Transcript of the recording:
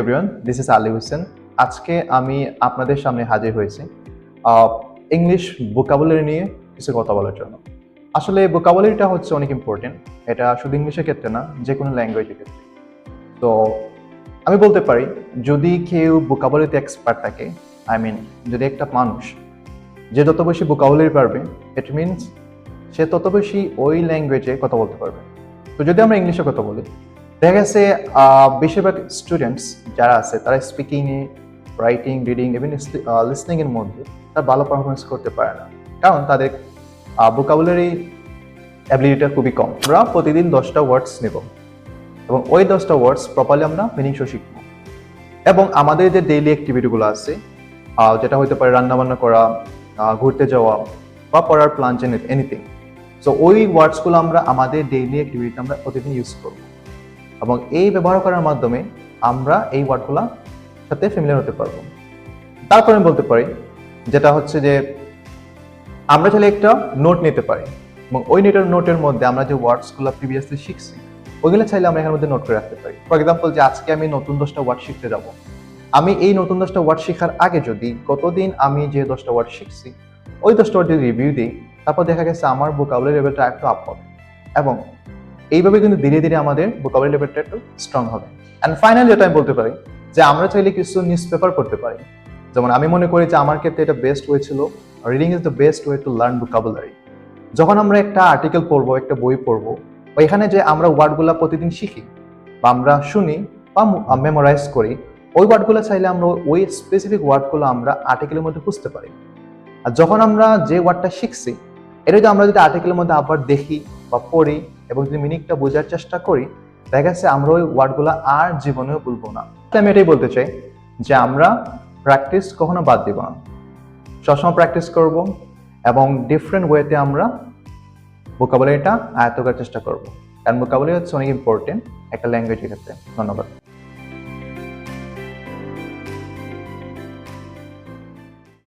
Everyone this is Ali Hossain আজকে আমি আপনাদের সামনে হাজির হয়েছি ইংলিশ ভোকাবুলারি নিয়ে কিছু কথা বলার জন্য। আসলে ভোকাবুলারিটা হচ্ছে অনেক ইম্পর্টেন্ট এটা শুধু ইংলিশের ক্ষেত্রে না যে কোনো ল্যাঙ্গুয়েজের ক্ষেত্রে। তো আমি বলতে পারি, যদি কেউ ভোকাবুলারিতে এক্সপার্ট থাকে আই মিন যদি একটা মানুষ, যে যত বেশি ভোকাবুলারি পারবে ইট মিনস সে তত বেশি ওই ল্যাঙ্গুয়েজে কথা বলতে পারবে। তো যদি আমরা ইংলিশে কথা বলি দেখা গেছে বেশিরভাগ স্টুডেন্টস যারা আছে, তারা স্পিকিংয়ে রাইটিং রিডিং ইভেন লিসনিং এর মধ্যে তারা ভালো পারফরমেন্স করতে পারে না। কারণ তাদের ভোকাবুলারি অ্যাবিলিটিটা খুবই কম। আমরা প্রতিদিন দশটা ওয়ার্ডস নেব এবং ওই দশটা ওয়ার্ডস প্রপারলি আমরা মিনিং শো শিখব। এবং আমাদের যে ডেইলি অ্যাক্টিভিটিগুলো আছে যেটা হতে পারে রান্নাবান্না করা ঘুরতে যাওয়া বা পড়ার প্ল্যান এনিথিং সো ওই ওয়ার্ডসগুলো আমরা আমাদের ডেইলি অ্যাক্টিভিটিতে আমরা প্রতিদিন ইউজ করব। এবং এই ব্যবহার করার মাধ্যমে আমরা এই ওয়ার্ডগুলো সাথে ফ্যামিলিয়ার হতে পারব। তারপরে আমি বলতে পারি, যেটা হচ্ছে যে আমরা চাইলে একটা নোট নিতে পারি এবং ওই নেটের নোটের মধ্যে আমরা যে ওয়ার্ডসগুলো প্রিভিয়াসলি শিখছি, ওইগুলো চাইলে আমরা এখানের মধ্যে নোট করে রাখতে পারি। ফর এক্সাম্পল যে আজকে আমি নতুন দশটা ওয়ার্ড শিখতে যাব। আমি এই নতুন দশটা ওয়ার্ড শেখার আগে যদি গতদিন আমি যে দশটা ওয়ার্ড শিখছি, ওই দশটা ওয়ার্ড যদি রিভিউ দিই, তারপর দেখা গেছে আমার ভোকাবুলারি লেভেলটা একটু আপ হবে এবং এইভাবে কিন্তু ধীরে ধীরে আমাদের ভোকাবুলারি লেভেলটা একটু স্ট্রং হবে। অ্যান্ড ফাইনালি যেটা আমি বলতে পারি, যে আমরা চাইলে কিছু নিউজ পেপার পড়তে পারি। যেমন আমি মনে করি যে আমার ক্ষেত্রে এটা বেস্ট ওয়ে ছিল reading is the best way to learn vocabulary যখন আমরা একটা আর্টিকেল পড়ব, একটা বই পড়ব এখানে যে আমরা ওয়ার্ডগুলো প্রতিদিন শিখি, বা আমরা শুনি, বা মেমোরাইজ করি, ওই ওয়ার্ডগুলো চাইলে আমরা ওই স্পেসিফিক ওয়ার্ডগুলো আমরা আর্টিকেলের মধ্যে বুঝতে পারি। আর যখন আমরা যে ওয়ার্ডটা শিখছি, এটা যদি আমরা যদি আর্টিকেলের মধ্যে আবার দেখি বা পড়ি এবং যদি মিনিংটা বোঝার চেষ্টা করি, দেখা যাচ্ছে আমরা ওই ওয়ার্ডগুলো আর জীবনেও বলব না। আমি এটাই বলতে চাই যে আমরা প্র্যাকটিস কখনো বাদ দিব না। সবসময় প্র্যাকটিস করব এবং ডিফারেন্ট ওয়েতে আমরা ভোকাবুলারিটা আয়ত্ত করার চেষ্টা করব। কারণ ভোকাবুলারি হচ্ছে অনেক ইম্পর্টেন্ট একটা ল্যাঙ্গুয়েজের ক্ষেত্রে। ধন্যবাদ।